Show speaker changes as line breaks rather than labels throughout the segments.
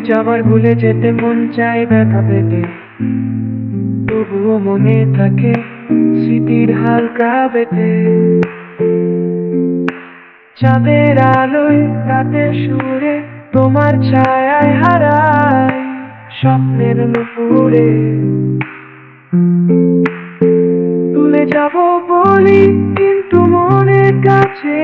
যাবার ভুলে যেতে মন চায় ব্যথা পেতে। তবুও মনে থাকে স্মৃতির হালকা বেতে চাঁদের আলোয় রাতের সুরে তোমার ছায়ায় হারায় স্বপ্নের নুপুরে। তুলে যাব বলি কিন্তু মনের কাছে।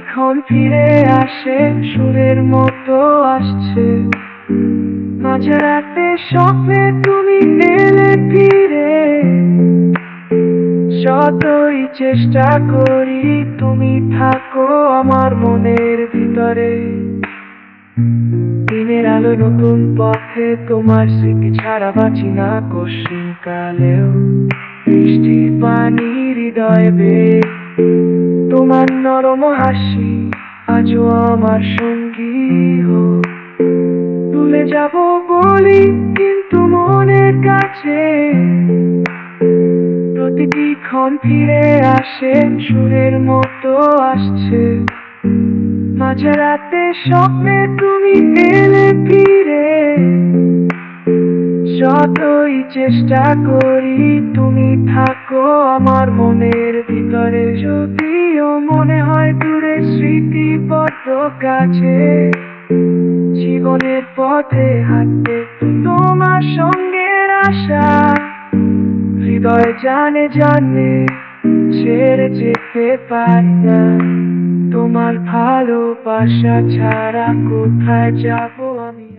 প্রতিটি ফিরে আসে, সুরের মতো আসছে। মাঝরাতে স্বপ্নে তুমি এলে ফিরে। যতই চেষ্টা করি, তুমি থাকো আমার মনের ভিতরে। দিনের আলো নতুন পথে তোমার স্মৃতি ছাড়া বাঁচি না কশিন কালেও বৃষ্টির পানি হৃদয় বে তোমার নরম হাসি আজও আমার সঙ্গী হো। তুলে যাব বলি, কিন্তু মনের কাছে প্রতিটি ক্ষণ ফিরে আসে, সুরের মতো আসছে। মাঝরাতে স্বপ্নে তুমি এলে ফিরে। যতই চেষ্টা করি, তুমি থাকো আমার মনের ভিতরে। স্মৃতি বড্ড কাছে জীবনের পথে হাঁটতে তোমার সঙ্গে আশা, হৃদয় জানে জানে ছেড়ে যেতে পারি না। তোমার ভালোবাসা ছাড়া কোথায় যাব আমি?